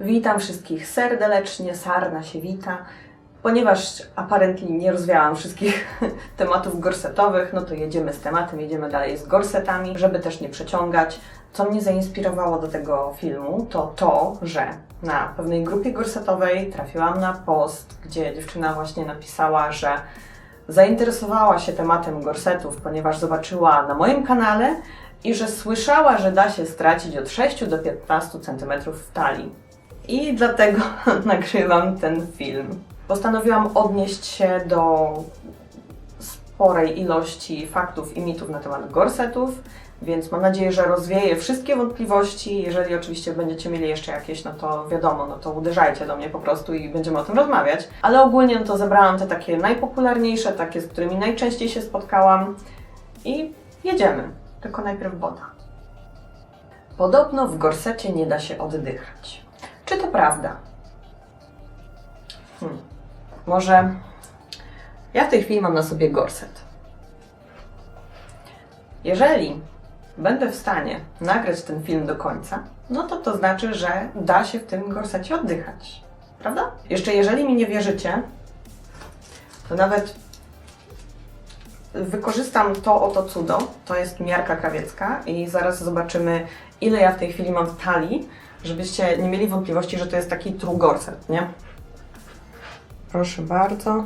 Witam wszystkich serdecznie, Sarna się wita. Ponieważ apparently nie rozwiałam wszystkich tematów gorsetowych, no to jedziemy z tematem, jedziemy dalej z gorsetami, żeby też nie przeciągać. Co mnie zainspirowało do tego filmu, to to, że na pewnej grupie gorsetowej trafiłam na post, gdzie dziewczyna właśnie napisała, że zainteresowała się tematem gorsetów, ponieważ zobaczyła na moim kanale i że słyszała, że da się stracić od 6 do 15 cm w talii. I dlatego nagrywam ten film. Postanowiłam odnieść się do sporej ilości faktów i mitów na temat gorsetów, więc mam nadzieję, że rozwieję wszystkie wątpliwości. Jeżeli oczywiście będziecie mieli jeszcze jakieś, no to wiadomo, no to uderzajcie do mnie po prostu i będziemy o tym rozmawiać. Ale ogólnie no to zebrałam te takie najpopularniejsze, takie, z którymi najczęściej się spotkałam i jedziemy. Tylko najpierw woda. Podobno w gorsecie nie da się oddychać. Czy to prawda? Hmm. Może ja w tej chwili mam na sobie gorset. Jeżeli będę w stanie nagrać ten film do końca, no to to znaczy, że da się w tym gorsecie oddychać. Prawda? Jeszcze jeżeli mi nie wierzycie, to nawet wykorzystam to oto cudo. To jest miarka krawiecka i zaraz zobaczymy, ile ja w tej chwili mam w talii, żebyście nie mieli wątpliwości, że to jest taki true gorset, nie? Proszę bardzo.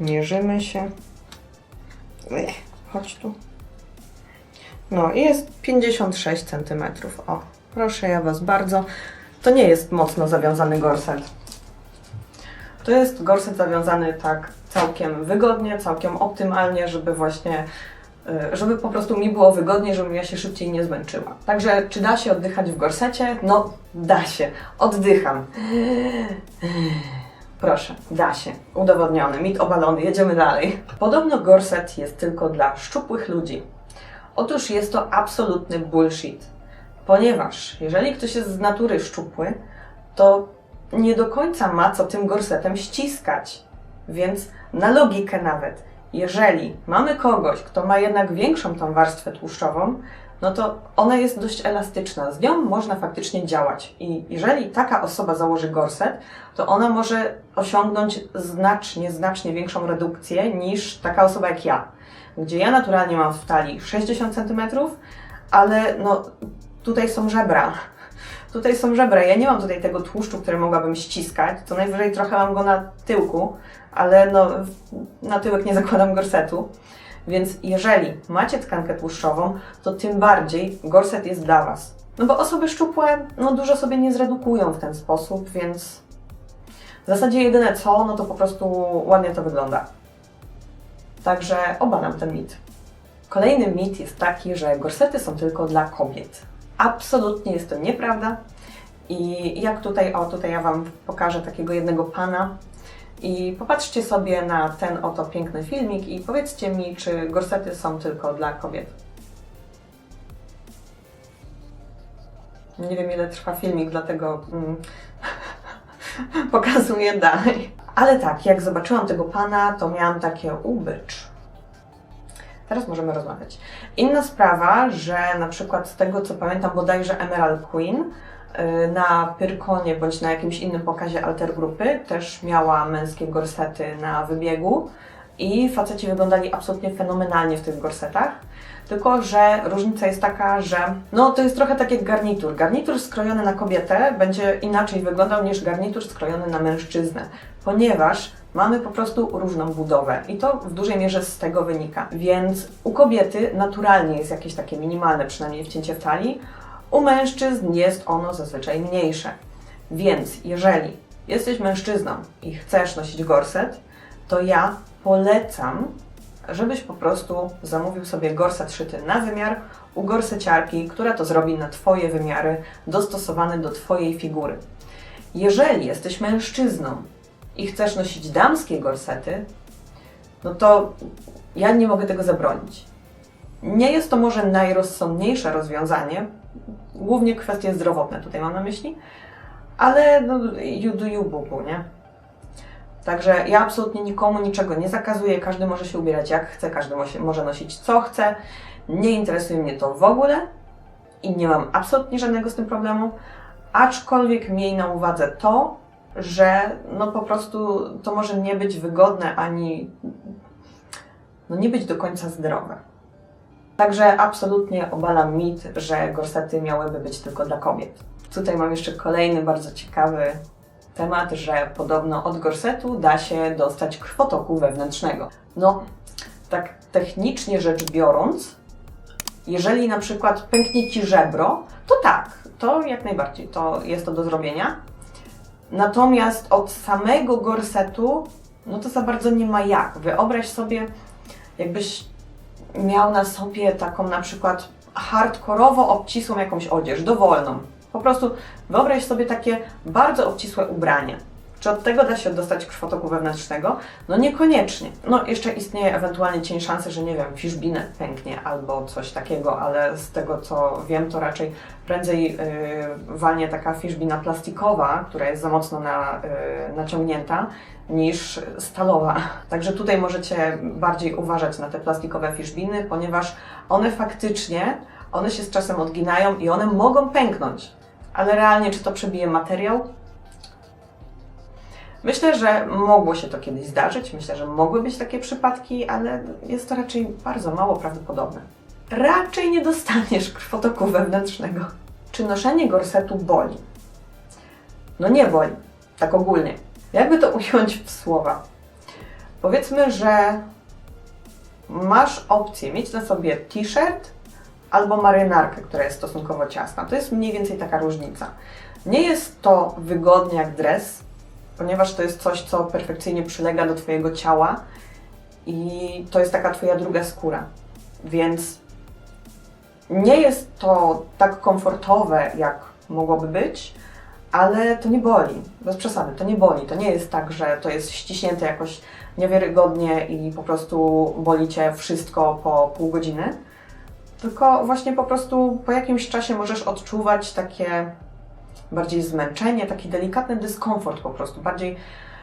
Mierzymy się. Ech, chodź tu. No i jest 56 cm. O, proszę ja Was bardzo. To nie jest mocno zawiązany gorset. To jest gorset zawiązany tak całkiem wygodnie, całkiem optymalnie, żeby właśnie, żeby po prostu mi było wygodnie, żebym ja się szybciej nie zmęczyła. Także czy da się oddychać w gorsecie? No, da się. Oddycham. Proszę, da się. Udowodniony, mit obalony, jedziemy dalej. Podobno gorset jest tylko dla szczupłych ludzi. Otóż jest to absolutny bullshit. Ponieważ jeżeli ktoś jest z natury szczupły, to nie do końca ma co tym gorsetem ściskać. Więc na logikę nawet, jeżeli mamy kogoś, kto ma jednak większą tą warstwę tłuszczową, no to ona jest dość elastyczna. Z nią można faktycznie działać. I jeżeli taka osoba założy gorset, to ona może osiągnąć znacznie, znacznie większą redukcję niż taka osoba jak ja. Gdzie ja naturalnie mam w talii 60 cm, ale no tutaj są żebra. Tutaj są żebra. Ja nie mam tutaj tego tłuszczu, który mogłabym ściskać. To najwyżej trochę mam go na tyłku, ale no, na tyłek nie zakładam gorsetu. Więc jeżeli macie tkankę tłuszczową, to tym bardziej gorset jest dla Was. No bo osoby szczupłe no, dużo sobie nie zredukują w ten sposób, więc w zasadzie jedyne co, no to po prostu ładnie to wygląda. Także obalam ten mit. Kolejny mit jest taki, że gorsety są tylko dla kobiet. Absolutnie jest to nieprawda. I jak tutaj, o tutaj ja Wam pokażę takiego jednego pana. I popatrzcie sobie na ten oto piękny filmik i powiedzcie mi, czy gorsety są tylko dla kobiet. Nie wiem ile trwa filmik, dlatego mm, pokazuję dalej. Ale tak, jak zobaczyłam tego pana, to miałam takie ubycz. Teraz możemy rozmawiać. Inna sprawa, że na przykład z tego co pamiętam, bodajże Emerald Queen na Pyrkonie bądź na jakimś innym pokazie alter grupy też miała męskie gorsety na wybiegu i faceci wyglądali absolutnie fenomenalnie w tych gorsetach. Tylko, że różnica jest taka, że no to jest trochę tak jak garnitur. Garnitur skrojony na kobietę będzie inaczej wyglądał niż garnitur skrojony na mężczyznę, ponieważ mamy po prostu różną budowę i to w dużej mierze z tego wynika. Więc u kobiety naturalnie jest jakieś takie minimalne przynajmniej wcięcie w talii, u mężczyzn jest ono zazwyczaj mniejsze. Więc jeżeli jesteś mężczyzną i chcesz nosić gorset, to ja polecam, żebyś po prostu zamówił sobie gorset szyty na wymiar u gorseciarki, która to zrobi na Twoje wymiary, dostosowany do Twojej figury. Jeżeli jesteś mężczyzną i chcesz nosić damskie gorsety, no to ja nie mogę tego zabronić. Nie jest to może najrozsądniejsze rozwiązanie, głównie kwestie zdrowotne tutaj mam na myśli, ale no, you do you, bubu, nie? Także ja absolutnie nikomu niczego nie zakazuję, każdy może się ubierać jak chce, każdy mo- może nosić co chce. Nie interesuje mnie to w ogóle. i nie mam absolutnie żadnego z tym problemu, aczkolwiek miej na uwadze to, że no po prostu to może nie być wygodne ani no nie być do końca zdrowe. Także absolutnie obalam mit, że gorsety miałyby być tylko dla kobiet. Tutaj mam jeszcze kolejny bardzo ciekawy temat, że podobno od gorsetu da się dostać krwotoku wewnętrznego. No, tak technicznie rzecz biorąc, jeżeli na przykład pęknie ci żebro, to tak, to jak najbardziej, to jest to do zrobienia. Natomiast od samego gorsetu, no to za bardzo nie ma jak. Wyobraź sobie, jakbyś miał na sobie taką na przykład hardkorowo obcisłą jakąś odzież, dowolną. Po prostu wyobraź sobie takie bardzo obcisłe ubranie. Czy od tego da się dostać krwotoku wewnętrznego? No niekoniecznie. No jeszcze istnieje ewentualnie cień szansy, że nie wiem, fiszbinę pęknie albo coś takiego, ale z tego co wiem, to raczej prędzej yy, walnie taka fiszbina plastikowa, która jest za mocno na, yy, naciągnięta, niż stalowa. Także tutaj możecie bardziej uważać na te plastikowe fiszbiny, ponieważ one faktycznie, one się z czasem odginają i one mogą pęknąć. Ale realnie, czy to przebije materiał? Myślę, że mogło się to kiedyś zdarzyć. Myślę, że mogły być takie przypadki, ale jest to raczej bardzo mało prawdopodobne. Raczej nie dostaniesz krwotoku wewnętrznego. Czy noszenie gorsetu boli? No nie boli, tak ogólnie. Jakby to ująć w słowa? Powiedzmy, że masz opcję mieć na sobie t-shirt albo marynarkę, która jest stosunkowo ciasna. To jest mniej więcej taka różnica. Nie jest to wygodnie jak dres, ponieważ to jest coś, co perfekcyjnie przylega do Twojego ciała i to jest taka Twoja druga skóra. Więc nie jest to tak komfortowe, jak mogłoby być, ale to nie boli. Bez przesady, to nie boli. To nie jest tak, że to jest ściśnięte jakoś niewiarygodnie i po prostu boli Cię wszystko po pół godziny. Tylko właśnie po prostu po jakimś czasie możesz odczuwać takie bardziej zmęczenie, taki delikatny dyskomfort po prostu, bardziej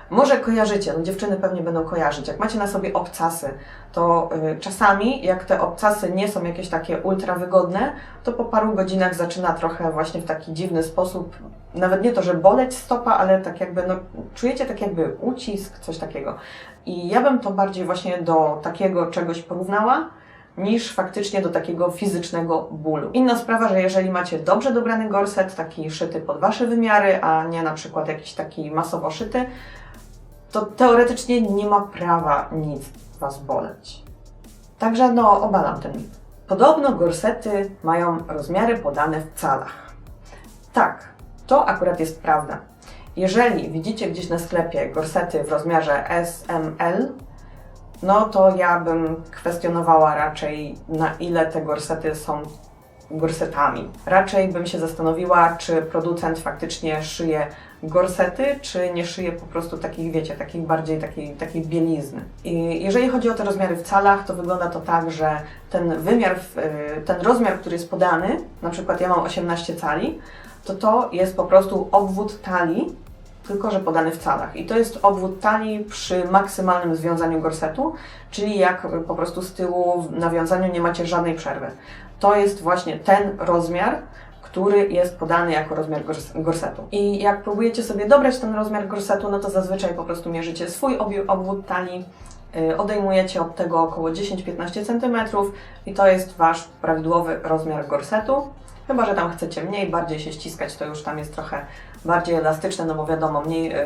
może kojarzycie, no dziewczyny pewnie będą kojarzyć. Jak macie na sobie obcasy, to y, czasami, jak te obcasy nie są jakieś takie ultra wygodne, to po paru godzinach zaczyna trochę właśnie w taki dziwny sposób, nawet nie to, że boleć stopa, ale tak jakby, no czujecie tak jakby ucisk, coś takiego. I ja bym to bardziej właśnie do takiego czegoś porównała, niż faktycznie do takiego fizycznego bólu. Inna sprawa, że jeżeli macie dobrze dobrany gorset, taki szyty pod Wasze wymiary, a nie na przykład jakiś taki masowo szyty, to teoretycznie nie ma prawa nic Was boleć. Także no, obalam ten mit. Podobno gorsety mają rozmiary podane w calach. Tak, to akurat jest prawda. Jeżeli widzicie gdzieś na sklepie gorsety w rozmiarze SML, no to ja bym kwestionowała raczej, na ile te gorsety są gorsetami. Raczej bym się zastanowiła, czy producent faktycznie szyje gorsety, czy nie szyje po prostu takich, wiecie, takich bardziej takiej, takiej bielizny. I jeżeli chodzi o te rozmiary w calach, to wygląda to tak, że ten wymiar, y, ten rozmiar, który jest podany, na przykład ja mam 18 cali, to to jest po prostu obwód talii, tylko że podany w calach. I to jest obwód talii przy maksymalnym związaniu gorsetu, czyli jak po prostu z tyłu w nawiązaniu nie macie żadnej przerwy. To jest właśnie ten rozmiar, który jest podany jako rozmiar gorsetu. I jak próbujecie sobie dobrać ten rozmiar gorsetu, no to zazwyczaj po prostu mierzycie swój obwód talii, y, odejmujecie od tego około 10-15 cm i to jest Wasz prawidłowy rozmiar gorsetu. Chyba, że tam chcecie mniej, bardziej się ściskać, to już tam jest trochę bardziej elastyczne, no bo wiadomo, mniej yy,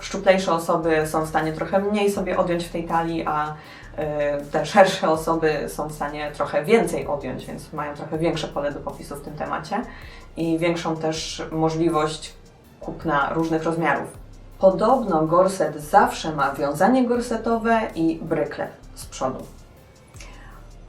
szczuplejsze osoby są w stanie trochę mniej sobie odjąć w tej talii, a yy, te szersze osoby są w stanie trochę więcej odjąć, więc mają trochę większe pole do popisu w tym temacie i większą też możliwość kupna różnych rozmiarów. Podobno gorset zawsze ma wiązanie gorsetowe i brykle z przodu.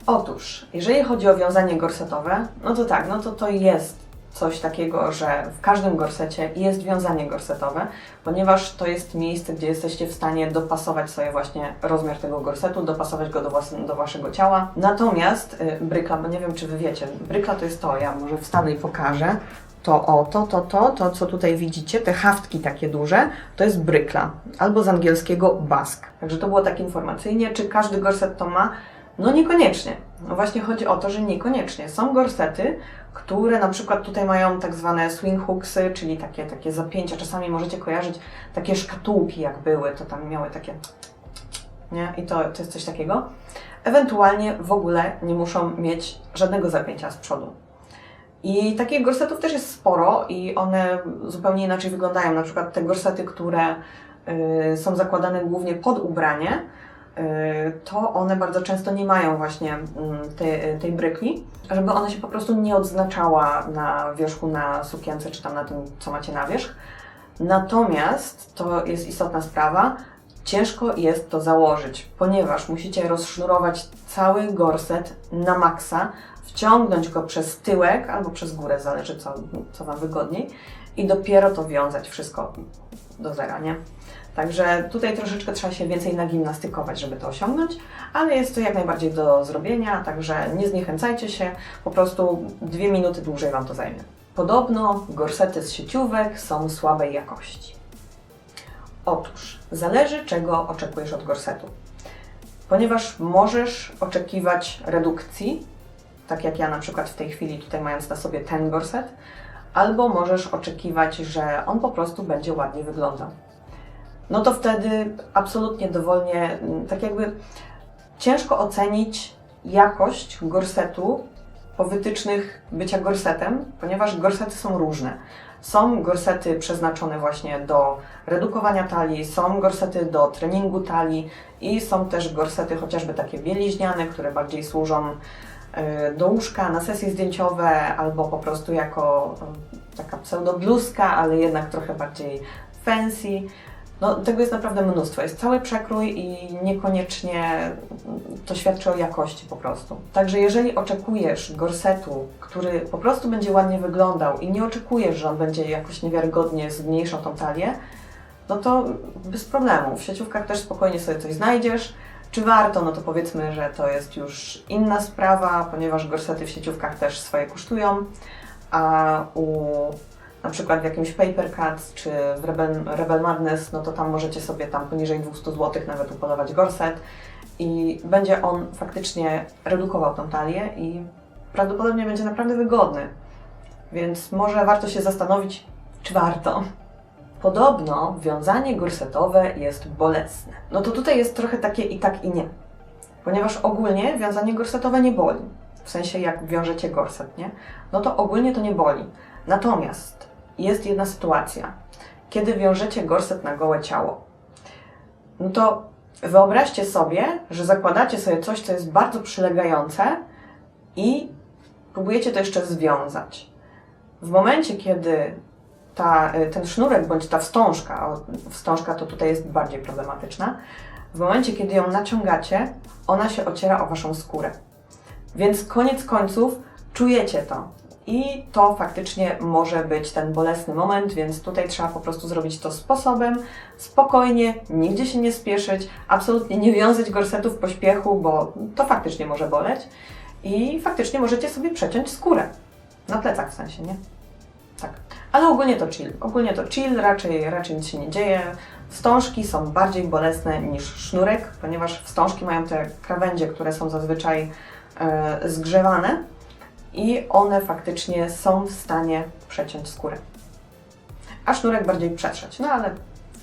Otóż, jeżeli chodzi o wiązanie gorsetowe, no to tak, no to to jest coś takiego, że w każdym gorsecie jest wiązanie gorsetowe, ponieważ to jest miejsce, gdzie jesteście w stanie dopasować sobie właśnie rozmiar tego gorsetu, dopasować go do, do Waszego ciała. Natomiast y, brykla, bo nie wiem, czy Wy wiecie, brykla to jest to, ja może wstanę i pokażę. To o, to, to, to, to, co tutaj widzicie, te haftki takie duże, to jest brykla, albo z angielskiego bask. Także to było tak informacyjnie, czy każdy gorset to ma? No niekoniecznie. No właśnie chodzi o to, że niekoniecznie. Są gorsety, które na przykład tutaj mają tak zwane swing hooksy, czyli takie, takie zapięcia. Czasami możecie kojarzyć takie szkatułki, jak były, to tam miały takie. Nie? I to, to jest coś takiego. Ewentualnie w ogóle nie muszą mieć żadnego zapięcia z przodu. I takich gorsetów też jest sporo i one zupełnie inaczej wyglądają. Na przykład te gorsety, które y, są zakładane głównie pod ubranie, to one bardzo często nie mają właśnie mm, tej, tej bryki, żeby ona się po prostu nie odznaczała na wierzchu na sukience czy tam na tym, co macie na wierzch. Natomiast to jest istotna sprawa, ciężko jest to założyć, ponieważ musicie rozsznurować cały gorset na maksa, wciągnąć go przez tyłek albo przez górę, zależy co, co Wam wygodniej, i dopiero to wiązać wszystko do zera, nie? Także tutaj troszeczkę trzeba się więcej nagimnastykować, żeby to osiągnąć, ale jest to jak najbardziej do zrobienia, także nie zniechęcajcie się, po prostu dwie minuty dłużej Wam to zajmie. Podobno gorsety z sieciówek są słabej jakości. Otóż, zależy czego oczekujesz od gorsetu. Ponieważ możesz oczekiwać redukcji, tak jak ja na przykład w tej chwili tutaj mając na sobie ten gorset, albo możesz oczekiwać, że on po prostu będzie ładnie wyglądał. No to wtedy absolutnie dowolnie, mm, tak jakby ciężko ocenić jakość gorsetu po wytycznych bycia gorsetem, ponieważ gorsety są różne. Są gorsety przeznaczone właśnie do redukowania talii, są gorsety do treningu talii i są też gorsety chociażby takie bieliźniane, które bardziej służą do łóżka na sesje zdjęciowe albo po prostu jako y, taka pseudobluzka, ale jednak trochę bardziej fancy. No, tego jest naprawdę mnóstwo. Jest cały przekrój i niekoniecznie to świadczy o jakości po prostu. Także jeżeli oczekujesz gorsetu, który po prostu będzie ładnie wyglądał i nie oczekujesz, że on będzie jakoś niewiarygodnie zmniejszał tą talię, no to bez problemu. W sieciówkach też spokojnie sobie coś znajdziesz. Czy warto? No to powiedzmy, że to jest już inna sprawa, ponieważ gorsety w sieciówkach też swoje kosztują, a u na przykład w jakimś Paper Cuts czy w Rebel, Rebel Madness, no to tam możecie sobie tam poniżej 200 zł nawet upolować gorset i będzie on faktycznie redukował tą talię i prawdopodobnie będzie naprawdę wygodny. Więc może warto się zastanowić, czy warto. Podobno wiązanie gorsetowe jest bolesne. No to tutaj jest trochę takie i tak i nie. Ponieważ ogólnie wiązanie gorsetowe nie boli. W sensie jak wiążecie gorset, nie? No to ogólnie to nie boli. Natomiast jest jedna sytuacja, kiedy wiążecie gorset na gołe ciało. No to wyobraźcie sobie, że zakładacie sobie coś, co jest bardzo przylegające i próbujecie to jeszcze związać. W momencie, kiedy ta, ten sznurek bądź ta wstążka, wstążka to tutaj jest bardziej problematyczna, w momencie, kiedy ją naciągacie, ona się ociera o waszą skórę. Więc koniec końców czujecie to. I to faktycznie może być ten bolesny moment, więc tutaj trzeba po prostu zrobić to sposobem, spokojnie, nigdzie się nie spieszyć, absolutnie nie wiązać gorsetów pośpiechu, bo to faktycznie może boleć. I faktycznie możecie sobie przeciąć skórę. Na plecach w sensie, nie? Tak. Ale ogólnie to chill. Ogólnie to chill, raczej, raczej nic się nie dzieje. Wstążki są bardziej bolesne niż sznurek, ponieważ wstążki mają te krawędzie, które są zazwyczaj e, zgrzewane i one faktycznie są w stanie przeciąć skórę. A sznurek bardziej przetrzeć. No ale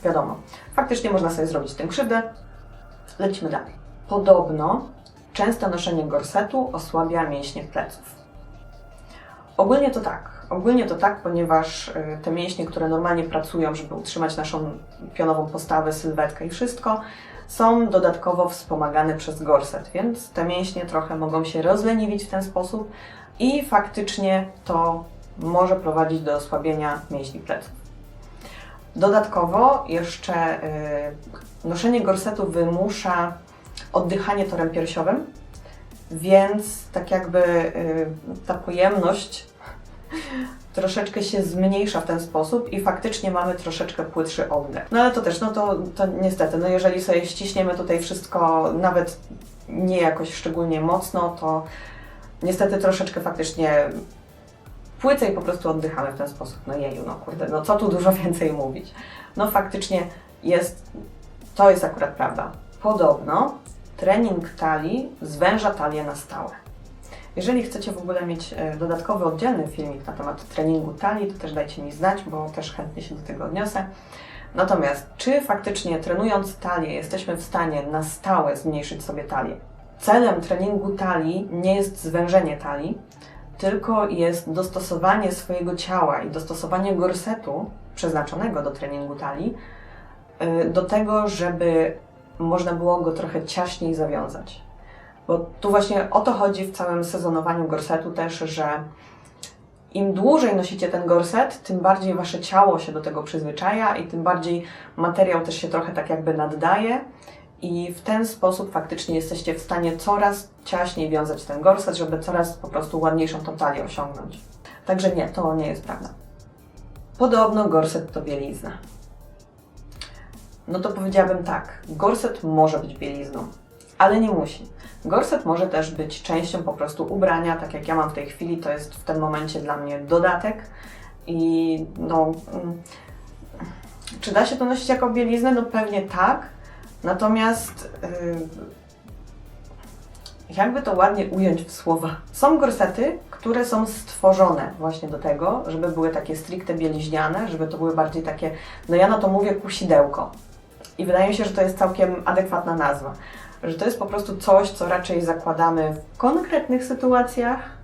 wiadomo, faktycznie można sobie zrobić tym krzywdę. Lecimy dalej. Podobno częste noszenie gorsetu osłabia mięśnie pleców. Ogólnie to tak. Ogólnie to tak, ponieważ y, te mięśnie, które normalnie pracują, żeby utrzymać naszą pionową postawę, sylwetkę i wszystko, są dodatkowo wspomagane przez gorset, więc te mięśnie trochę mogą się rozleniwić w ten sposób i faktycznie to może prowadzić do osłabienia mięśni pleców. Dodatkowo jeszcze y, noszenie gorsetu wymusza oddychanie torem piersiowym, więc tak jakby y, ta pojemność troszeczkę się zmniejsza w ten sposób i faktycznie mamy troszeczkę płytszy oddech. No ale to też, no to, to niestety, no jeżeli sobie ściśniemy tutaj wszystko nawet nie jakoś szczególnie mocno, to niestety troszeczkę faktycznie płycej po prostu oddychamy w ten sposób. No jeju, no kurde, no co tu dużo więcej mówić. No faktycznie jest, to jest akurat prawda. Podobno trening talii zwęża talię na stałe. Jeżeli chcecie w ogóle mieć e, dodatkowy, oddzielny filmik na temat treningu talii, to też dajcie mi znać, bo też chętnie się do tego odniosę. Natomiast, czy faktycznie trenując talię jesteśmy w stanie na stałe zmniejszyć sobie talię? Celem treningu talii nie jest zwężenie talii, tylko jest dostosowanie swojego ciała i dostosowanie gorsetu przeznaczonego do treningu talii y, do tego, żeby można było go trochę ciaśniej zawiązać. Bo tu właśnie o to chodzi w całym sezonowaniu gorsetu też, że im dłużej nosicie ten gorset, tym bardziej wasze ciało się do tego przyzwyczaja i tym bardziej materiał też się trochę tak jakby naddaje i w ten sposób faktycznie jesteście w stanie coraz ciaśniej wiązać ten gorset, żeby coraz po prostu ładniejszą tą talię osiągnąć. Także nie, to nie jest prawda. Podobno gorset to bielizna. No to powiedziałabym tak, gorset może być bielizną, ale nie musi. Gorset może też być częścią po prostu ubrania, tak jak ja mam w tej chwili, to jest w tym momencie dla mnie dodatek i no... mm, Czy da się to nosić jako bieliznę? No pewnie tak, natomiast yy, jakby to ładnie ująć w słowa. Są gorsety, które są stworzone właśnie do tego, żeby były takie stricte bieliźniane, żeby to były bardziej takie, no ja na to mówię kusidełko. I wydaje mi się, że to jest całkiem adekwatna nazwa. Że to jest po prostu coś, co raczej zakładamy w konkretnych sytuacjach.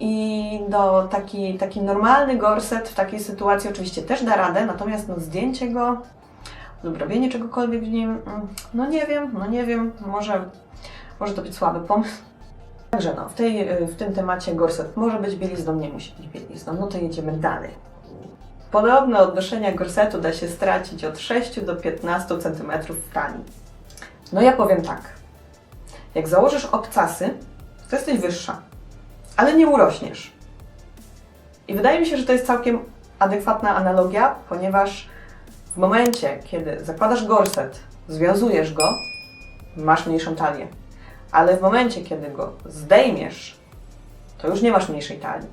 I no, taki, taki normalny gorset w takiej sytuacji oczywiście też da radę, natomiast no, zdjęcie go lub robienie czegokolwiek w nim, mm, no nie wiem, no nie wiem, może, może to być słaby pomysł. Także no, w, tej, w tym temacie gorset może być bielizną, nie musi być bielizną. No to jedziemy dalej. Podobno od noszenia gorsetu da się stracić od 6 do 15 cm w talii. No ja powiem tak. Jak założysz obcasy, to jesteś wyższa, ale nie urośniesz. I wydaje mi się, że to jest całkiem adekwatna analogia, ponieważ w momencie, kiedy zakładasz gorset, związujesz go, masz mniejszą talię. Ale w momencie, kiedy go zdejmiesz, to już nie masz mniejszej talii.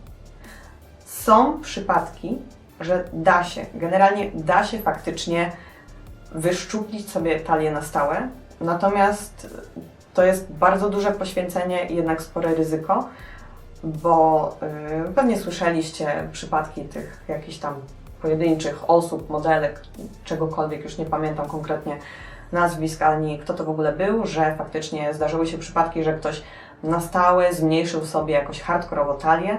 Są przypadki, że da się, generalnie da się faktycznie wyszczuplić sobie talię na stałe, natomiast to jest bardzo duże poświęcenie i jednak spore ryzyko, bo yy, pewnie słyszeliście przypadki tych jakichś tam pojedynczych osób, modelek, czegokolwiek, już nie pamiętam konkretnie nazwisk ani kto to w ogóle był, że faktycznie zdarzyły się przypadki, że ktoś na stałe zmniejszył sobie jakoś hardkorowo talię,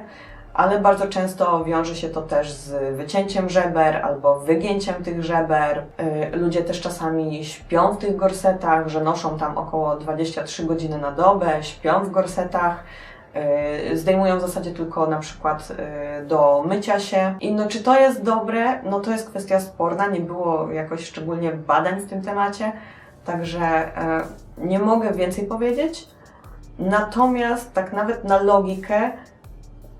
ale bardzo często wiąże się to też z wycięciem żeber albo wygięciem tych żeber. Y, Ludzie też czasami śpią w tych gorsetach, że noszą tam około 23 godziny na dobę, śpią w gorsetach. y, Zdejmują w zasadzie tylko na przykład y, do mycia się. I no, czy to jest dobre? No to jest kwestia sporna, nie było jakoś szczególnie badań w tym temacie, także nie mogę więcej powiedzieć. Natomiast tak nawet na logikę,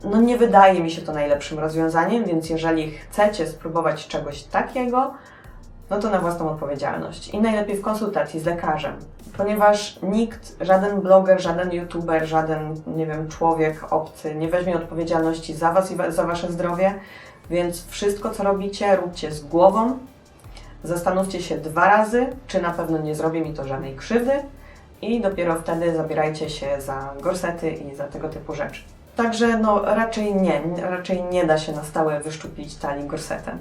no nie wydaje mi się to najlepszym rozwiązaniem, więc jeżeli chcecie spróbować czegoś takiego, no to na własną odpowiedzialność i najlepiej w konsultacji z lekarzem, ponieważ nikt, żaden bloger, żaden youtuber, żaden, nie wiem, człowiek obcy nie weźmie odpowiedzialności za Was i za Wasze zdrowie, więc wszystko, co robicie, róbcie z głową. Zastanówcie się dwa razy, czy na pewno nie zrobi mi to żadnej krzywdy i dopiero wtedy zabierajcie się za gorsety i za tego typu rzeczy. Także no raczej nie, raczej nie da się na stałe wyszczuplić talii gorsetem.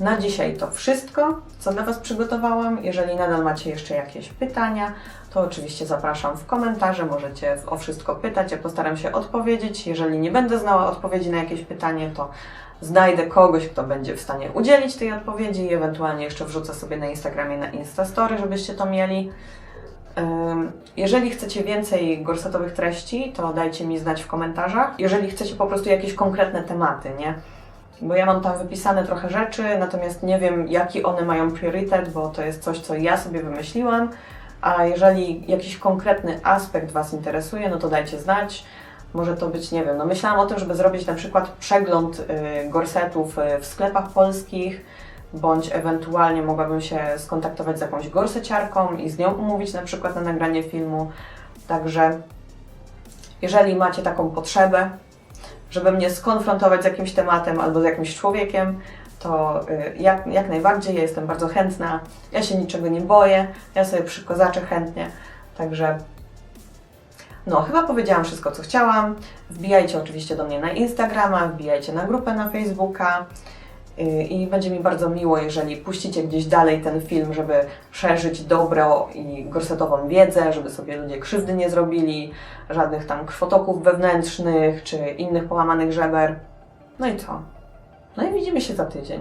Na dzisiaj to wszystko, co dla Was przygotowałam. Jeżeli nadal macie jeszcze jakieś pytania, to oczywiście zapraszam w komentarze, możecie o wszystko pytać, ja postaram się odpowiedzieć. Jeżeli nie będę znała odpowiedzi na jakieś pytanie, to znajdę kogoś, kto będzie w stanie udzielić tej odpowiedzi i ewentualnie jeszcze wrzucę sobie na Instagramie na Instastory, żebyście to mieli. Jeżeli chcecie więcej gorsetowych treści, to dajcie mi znać w komentarzach. Jeżeli chcecie po prostu jakieś konkretne tematy, nie? Bo ja mam tam wypisane trochę rzeczy, natomiast nie wiem, jaki one mają priorytet, bo to jest coś, co ja sobie wymyśliłam. A jeżeli jakiś konkretny aspekt Was interesuje, no to dajcie znać. Może to być, nie wiem, no myślałam o tym, żeby zrobić na przykład przegląd y, gorsetów y, w sklepach polskich, bądź ewentualnie mogłabym się skontaktować z jakąś gorseciarką i z nią umówić na przykład na nagranie filmu. Także jeżeli macie taką potrzebę, żeby mnie skonfrontować z jakimś tematem albo z jakimś człowiekiem, to y, jak, jak najbardziej, ja jestem bardzo chętna, ja się niczego nie boję, ja sobie przykozaczę chętnie, także no, chyba powiedziałam wszystko, co chciałam. Wbijajcie oczywiście do mnie na Instagrama, wbijajcie na grupę na Facebooka i będzie mi bardzo miło, jeżeli puścicie gdzieś dalej ten film, żeby szerzyć dobro i gorsetową wiedzę, żeby sobie ludzie krzywdy nie zrobili, żadnych tam krwotoków wewnętrznych czy innych połamanych żeber. No i co? No i widzimy się za tydzień.